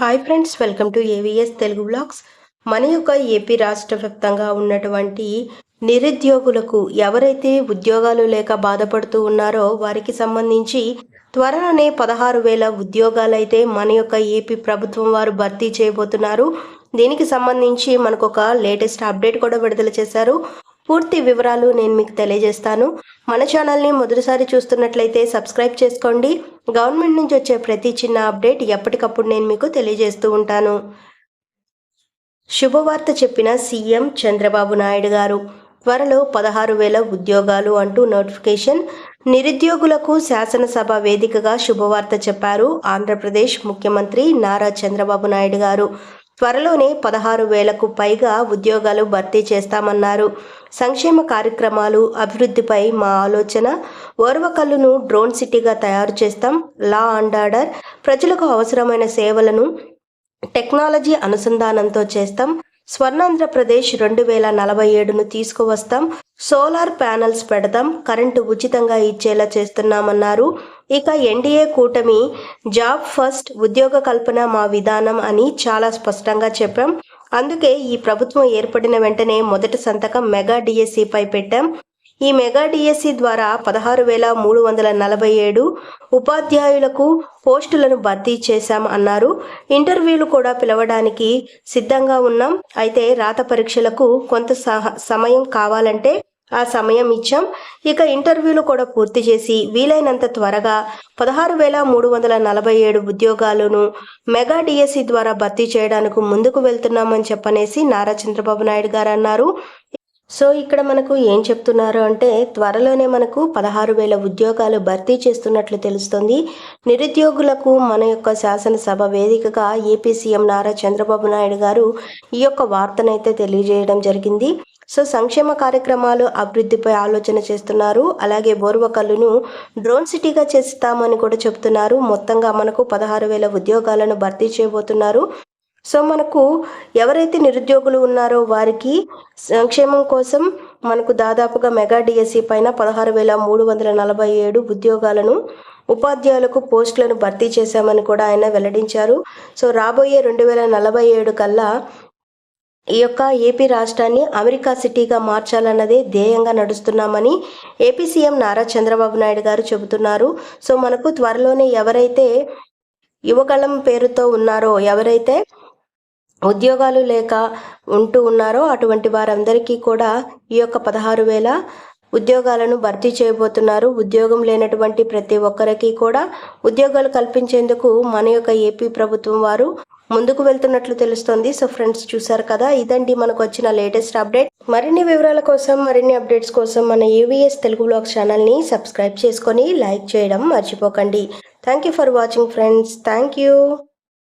Hi friends welcome to AVS Telugu blogs మన యొక్క AP రాష్ట్ర వ్యాప్తంగా ఉన్నటువంటి నిరుద్యోగులకు ఎవరైతే ఉద్యోగాలు లేక బాధపడుతూ ఉన్నారో వారికి సంబంధించి త్వరలోనే పదహారు వేల ఉద్యోగాలైతే మన యొక్క ఏపీ ప్రభుత్వం వారు భర్తీ చేయబోతున్నారు. దీనికి సంబంధించి మనకు ఒక లేటెస్ట్ అప్డేట్ కూడా విడుదల చేశారు. పూర్తి వివరాలు నేను మీకు తెలియజేస్తాను. మన ఛానల్ని మొదటిసారి చూస్తున్నట్లయితే సబ్స్క్రైబ్ చేసుకోండి. గవర్నమెంట్ నుంచి వచ్చే ప్రతి చిన్న అప్డేట్ ఎప్పటికప్పుడు నేను మీకు తెలియజేస్తూ ఉంటాను. శుభవార్త చెప్పిన సీఎం చంద్రబాబు నాయుడు గారు త్వరలో పదహారు వేల ఉద్యోగాలు అంటూ నోటిఫికేషన్ నిరుద్యోగులకు శాసనసభ వేదికగా శుభవార్త చెప్పారు ఆంధ్రప్రదేశ్ ముఖ్యమంత్రి నారా చంద్రబాబు నాయుడు గారు. త్వరలోనే పదహారు వేలకు పైగా ఉద్యోగాలు భర్తీ చేస్తామన్నారు. సంక్షేమ కార్యక్రమాలు అభివృద్ధిపై మా ఆలోచన ఓర్వకల్లును డ్రోన్ సిటీగా తయారు చేస్తాం. లా అండ్ ఆర్డర్ ప్రజలకు అవసరమైన సేవలను టెక్నాలజీ అనుసంధానంతో చేస్తాం. స్వర్ణాంధ్రప్రదేశ్ రెండు వేల నలభై ఏడును తీసుకువస్తాం. సోలార్ ప్యానల్స్ పెడతాం. కరెంటు ఉచితంగా ఇచ్చేలా చేస్తున్నామన్నారు. ఇక ఎన్డీఏ కూటమి జాబ్ ఫస్ట్ ఉద్యోగ కల్పన మా విధానం అని చాలా స్పష్టంగా చెప్పాం. అందుకే ఈ ప్రభుత్వం ఏర్పడిన వెంటనే మొదటి సంతకం మెగా డిఎస్సిపై పెట్టాం. ఈ మెగా డిఎస్సి ద్వారా పదహారు వేల మూడు వందల నలభై ఏడు ఉపాధ్యాయులకు పోస్టులను భర్తీ చేశాం అన్నారు. ఇంటర్వ్యూలు కూడా పిలవడానికి సిద్ధంగా ఉన్నాం. అయితే రాత పరీక్షలకు కొంత సమయం కావాలంటే ఆ సమయం ఇచ్చాం. ఇక ఇంటర్వ్యూలు కూడా పూర్తి చేసి వీలైనంత త్వరగా పదహారు వేల మూడు వందల నలభై ఏడు ఉద్యోగాలను మెగా డిఎస్సి ద్వారా భర్తీ చేయడానికి ముందుకు వెళ్తున్నామని చెప్పనేసి నారా చంద్రబాబు నాయుడు గారు అన్నారు. సో ఇక్కడ మనకు ఏం చెప్తున్నారు అంటే త్వరలోనే మనకు పదహారు వేల ఉద్యోగాలు భర్తీ చేస్తున్నట్లు తెలుస్తుంది. నిరుద్యోగులకు మన యొక్క శాసనసభ వేదికగా ఏపీ సీఎం నారా చంద్రబాబు నాయుడు గారు ఈ యొక్క వార్తనైతే తెలియజేయడం జరిగింది. సో సంక్షేమ కార్యక్రమాలు అభివృద్ధిపై ఆలోచన చేస్తున్నారు. అలాగే బోర్వకల్లును డ్రోన్ సిటీగా చేస్తామని కూడా చెప్తున్నారు. మొత్తంగా మనకు పదహారు వేల ఉద్యోగాలను భర్తీ చేయబోతున్నారు. సో మనకు ఎవరైతే నిరుద్యోగులు ఉన్నారో వారికి సంక్షేమం కోసం మనకు దాదాపుగా మెగా డిఎస్సి పైన పదహారు వేల మూడు వందల నలభై ఏడు ఉద్యోగాలను ఉపాధ్యాయులకు పోస్టులను భర్తీ చేశామని కూడా ఆయన వెల్లడించారు. సో రాబోయే రెండు వేల నలభై ఏడు కల్లా ఈ యొక్క ఏపీ రాష్ట్రాన్ని అమెరికా సిటీగా మార్చాలన్నదే ధ్యేయంగా నడుస్తున్నామని ఏపీ సీఎం నారా చంద్రబాబు నాయుడు గారు చెబుతున్నారు. సో మనకు త్వరలోనే ఎవరైతే యువకళం పేరుతో ఉన్నారో ఎవరైతే ఉద్యోగాలు లేక ఉంటూ ఉన్నారో అటువంటి వారందరికీ కూడా ఈ యొక్క పదహారు వేల ఉద్యోగాలను భర్తీ చేయబోతున్నారు. ఉద్యోగం లేనటువంటి ప్రతి ఒక్కరికి కూడా ఉద్యోగాలు కల్పించేందుకు మన యొక్క ఏపీ ప్రభుత్వం వారు ముందుకు వెళ్తున్నట్లు తెలుస్తోంది. సో ఫ్రెండ్స్ చూసారు కదా? ఇదండి మనకు వచ్చిన లేటెస్ట్ అప్డేట్. మరిన్ని వివరాల కోసం మరిన్ని అప్డేట్స్ కోసం మన ఏవిఎస్ తెలుగు బ్లాగ్ ఛానల్ని సబ్స్క్రైబ్ చేసుకొని లైక్ చేయడం మర్చిపోకండి. Thank you for watching friends. Thank you